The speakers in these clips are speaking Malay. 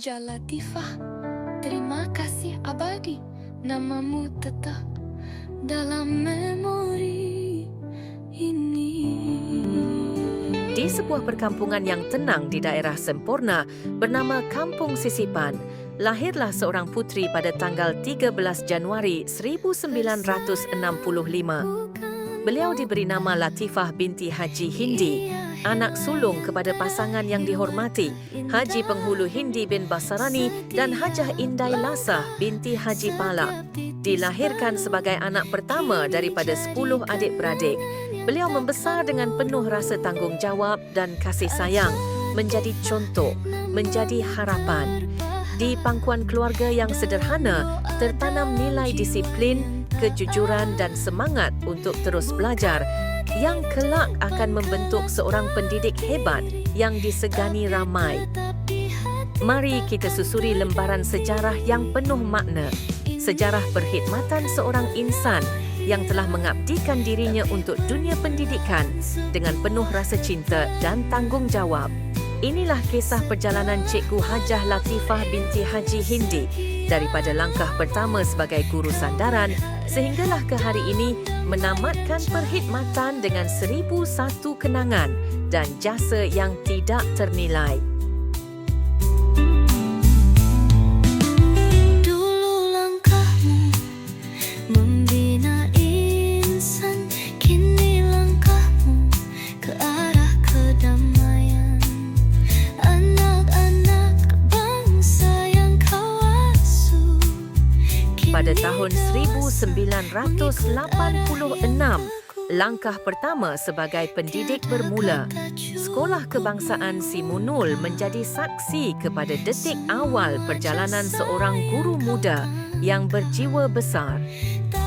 Hajah Latifah, terima kasih abadi namamu tetap dalam memori ini. Di sebuah perkampungan yang tenang di daerah Sempurna bernama Kampung Sisipan, lahirlah seorang putri pada tanggal 13 Januari 1965. Beliau diberi nama Latifah binti Haji Hindi, anak sulung kepada pasangan yang dihormati, Haji Penghulu Hindi bin Basarani dan Hajah Indai Lasah binti Haji Pala. Dilahirkan sebagai anak pertama daripada 10 adik-beradik, beliau membesar dengan penuh rasa tanggungjawab dan kasih sayang, menjadi contoh, menjadi harapan. Di pangkuan keluarga yang sederhana, tertanam nilai disiplin, kejujuran dan semangat untuk terus belajar yang kelak akan membentuk seorang pendidik hebat yang disegani ramai. Mari kita susuri lembaran sejarah yang penuh makna. Sejarah perkhidmatan seorang insan yang telah mengabdikan dirinya untuk dunia pendidikan dengan penuh rasa cinta dan tanggungjawab. Inilah kisah perjalanan Cikgu Hajah Latifah binti Haji Hindi daripada langkah pertama sebagai guru sandaran sehinggalah ke hari ini menamatkan perkhidmatan dengan seribu satu kenangan dan jasa yang tidak ternilai. Tahun 1986, langkah pertama sebagai pendidik bermula. Sekolah Kebangsaan Simunul menjadi saksi kepada detik awal perjalanan seorang guru muda yang berjiwa besar.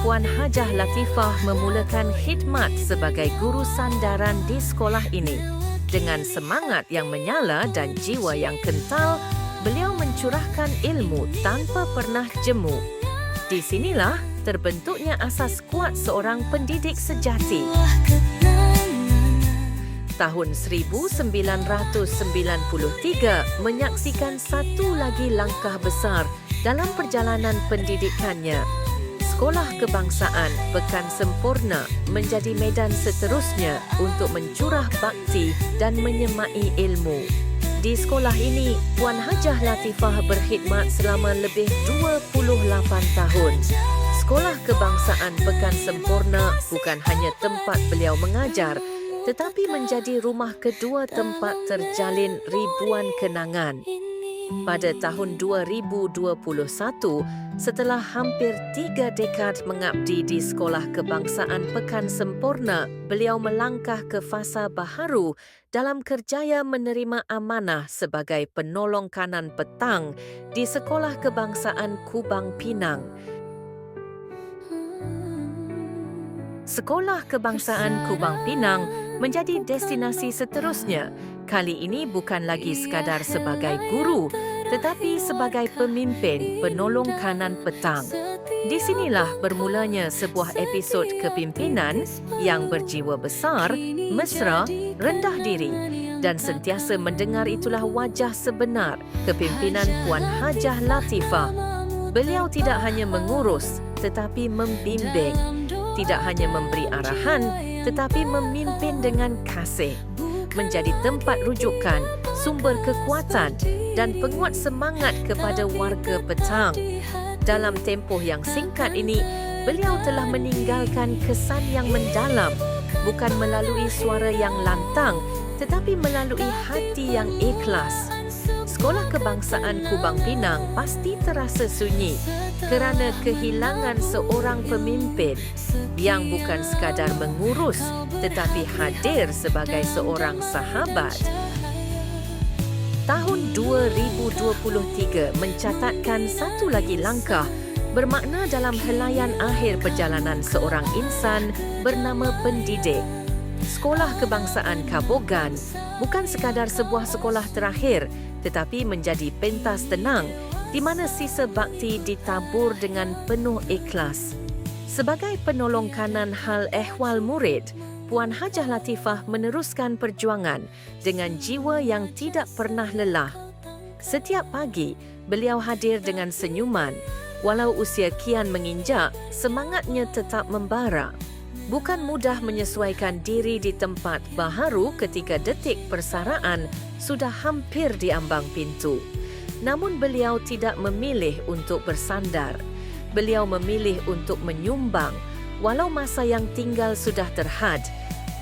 Puan Hajah Latifah memulakan khidmat sebagai guru sandaran di sekolah ini. Dengan semangat yang menyala dan jiwa yang kental, beliau mencurahkan ilmu tanpa pernah jemu. Di sinilah terbentuknya asas kuat seorang pendidik sejati. Tahun 1993 menyaksikan satu lagi langkah besar dalam perjalanan pendidikannya. Sekolah Kebangsaan Pekan Sempurna menjadi medan seterusnya untuk mencurah bakti dan menyemai ilmu. Di sekolah ini, Puan Hajah Latifah berkhidmat selama lebih 28 tahun. Sekolah Kebangsaan Pekan Sempurna bukan hanya tempat beliau mengajar, tetapi menjadi rumah kedua tempat terjalin ribuan kenangan. Pada tahun 2021, setelah hampir tiga dekad mengabdi di Sekolah Kebangsaan Pekan Sempurna, beliau melangkah ke fasa baharu dalam kerjaya menerima amanah sebagai penolong kanan petang di Sekolah Kebangsaan Kubang Pinang. Sekolah Kebangsaan Kubang Pinang menjadi destinasi seterusnya. Kali ini bukan lagi sekadar sebagai guru, tetapi sebagai pemimpin penolong kanan petang. Di sinilah bermulanya sebuah episod kepimpinan yang berjiwa besar, mesra, rendah diri dan sentiasa mendengar itulah wajah sebenar kepimpinan Puan Hajah Latifah. Beliau tidak hanya mengurus tetapi membimbing, tidak hanya memberi arahan tetapi memimpin dengan kasih, menjadi tempat rujukan, sumber kekuatan dan penguat semangat kepada warga petang. Dalam tempoh yang singkat ini, beliau telah meninggalkan kesan yang mendalam, bukan melalui suara yang lantang, tetapi melalui hati yang ikhlas. Sekolah Kebangsaan Kubang Pinang pasti terasa sunyi kerana kehilangan seorang pemimpin yang bukan sekadar mengurus tetapi hadir sebagai seorang sahabat. Tahun 2023 mencatatkan satu lagi langkah bermakna dalam helaian akhir perjalanan seorang insan bernama pendidik. Sekolah Kebangsaan Kabogan bukan sekadar sebuah sekolah terakhir tetapi menjadi pentas tenang di mana sisa bakti ditabur dengan penuh ikhlas. Sebagai penolong kanan hal ehwal murid, Puan Hajah Latifah meneruskan perjuangan dengan jiwa yang tidak pernah lelah. Setiap pagi, beliau hadir dengan senyuman. Walau usia kian menginjak, semangatnya tetap membara. Bukan mudah menyesuaikan diri di tempat baharu ketika detik persaraan sudah hampir di ambang pintu. Namun beliau tidak memilih untuk bersandar. Beliau memilih untuk menyumbang walau masa yang tinggal sudah terhad.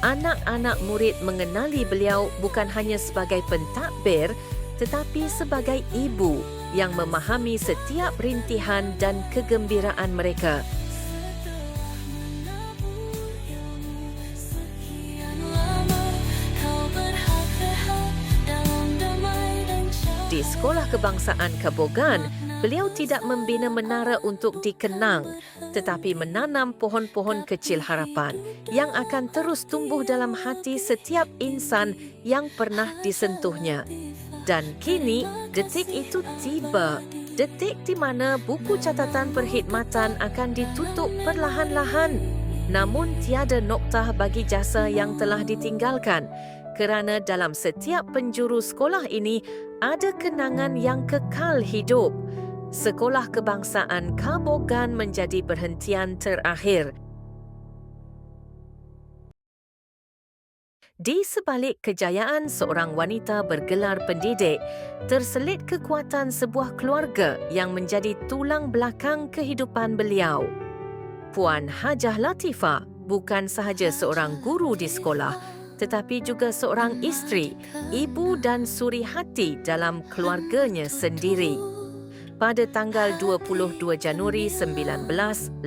Anak-anak murid mengenali beliau bukan hanya sebagai pentadbir tetapi sebagai ibu yang memahami setiap rintihan dan kegembiraan mereka. Sekolah Kebangsaan Kabogan, beliau tidak membina menara untuk dikenang tetapi menanam pohon-pohon kecil harapan yang akan terus tumbuh dalam hati setiap insan yang pernah disentuhnya. Dan kini, detik itu tiba. Detik di mana buku catatan perkhidmatan akan ditutup perlahan-lahan. Namun tiada noktah bagi jasa yang telah ditinggalkan kerana dalam setiap penjuru sekolah ini ada kenangan yang kekal hidup. Sekolah Kebangsaan Kabogan menjadi perhentian terakhir Di sebalik kejayaan seorang wanita bergelar pendidik, terselit kekuatan sebuah keluarga yang menjadi tulang belakang kehidupan beliau. Puan Hajah Latifah bukan sahaja seorang guru di sekolah, tetapi juga seorang isteri, ibu dan suri hati dalam keluarganya sendiri pada tanggal 22 Januari 1989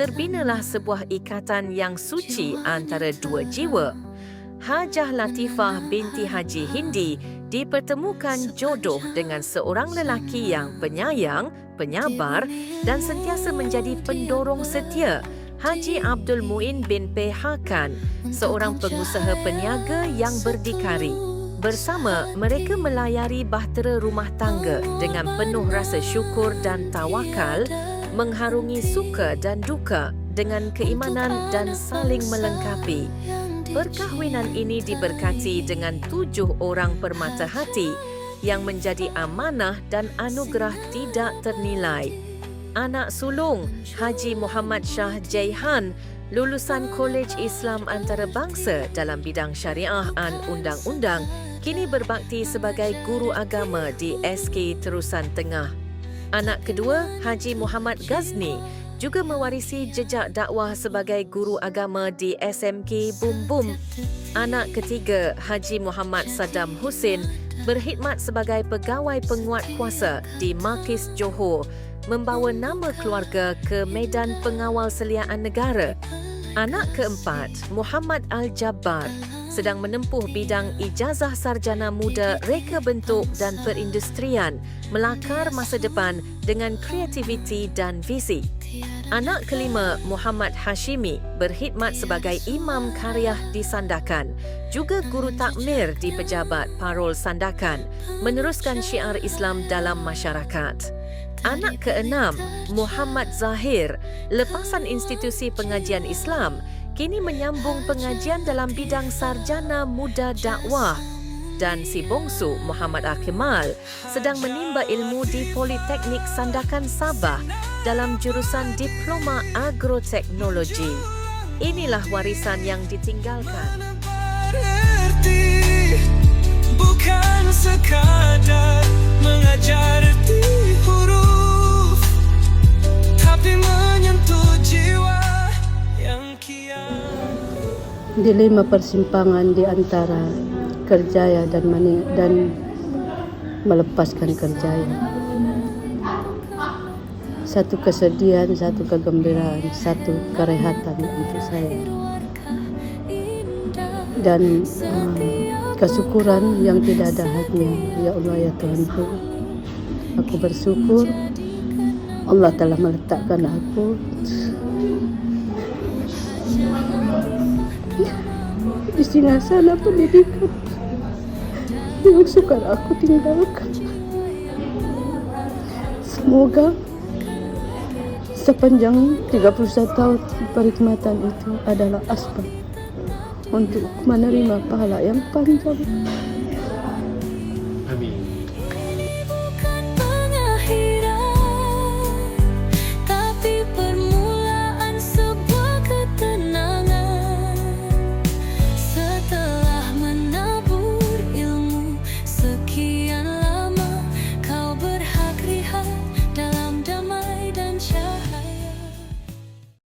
terbinalah sebuah ikatan yang suci antara dua jiwa. Hajah Latifah binti Haji Hindi dipertemukan jodoh dengan seorang lelaki yang penyayang, penyabar dan sentiasa menjadi pendorong setia. Haji Abdul Muin bin Pehakan, seorang pengusaha peniaga yang berdikari. Bersama, mereka melayari bahtera rumah tangga dengan penuh rasa syukur dan tawakal, mengharungi suka dan duka dengan keimanan dan saling melengkapi. Perkahwinan ini diberkati dengan tujuh orang permata hati yang menjadi amanah dan anugerah tidak ternilai. Anak sulung Haji Muhammad Shah Jaihan lulusan Kolej Islam Antarabangsa dalam bidang syariah dan undang-undang kini berbakti sebagai guru agama di SK Terusan Tengah. Anak kedua, Haji Muhammad Ghazni, juga mewarisi jejak dakwah sebagai guru agama di SMK Bum Bum. Anak ketiga, Haji Muhammad Saddam Hussein, berkhidmat sebagai pegawai penguat kuasa di Makis Johor, membawa nama keluarga ke medan pengawal seliaan negara. Anak keempat, Muhammad Al-Jabbar, sedang menempuh bidang ijazah sarjana muda reka bentuk dan perindustrian, melakar masa depan dengan kreativiti dan visi. Anak kelima, Muhammad Hashimi, berkhidmat sebagai imam karyah di Sandakan, juga guru takmir di pejabat parol Sandakan, meneruskan syiar Islam dalam masyarakat. Anak keenam, Muhammad Zahir, lepasan institusi pengajian Islam, kini menyambung pengajian dalam bidang sarjana muda dakwah. Dan si bongsu Muhammad Akimal sedang menimba ilmu di Politeknik Sandakan Sabah dalam jurusan Diploma Agroteknologi. Inilah warisan yang ditinggalkan. Bukan sekadar mengajarti huruf dilema persimpangan di antara kerjaya dan mani dan melepaskan kerjaya. Satu kesedihan, satu kegembiraan, satu kerehatan untuk saya. Dan uh, kesyukuran yang tidak ada hadnya. Ya Allah ya Tuhanku. Aku bersyukur Allah telah meletakkan aku di singgasana pendidikan yang sukar aku tinggalkan. Semoga sepanjang 31 tahun perkhidmatan itu adalah asbab untuk menerima pahala yang panjang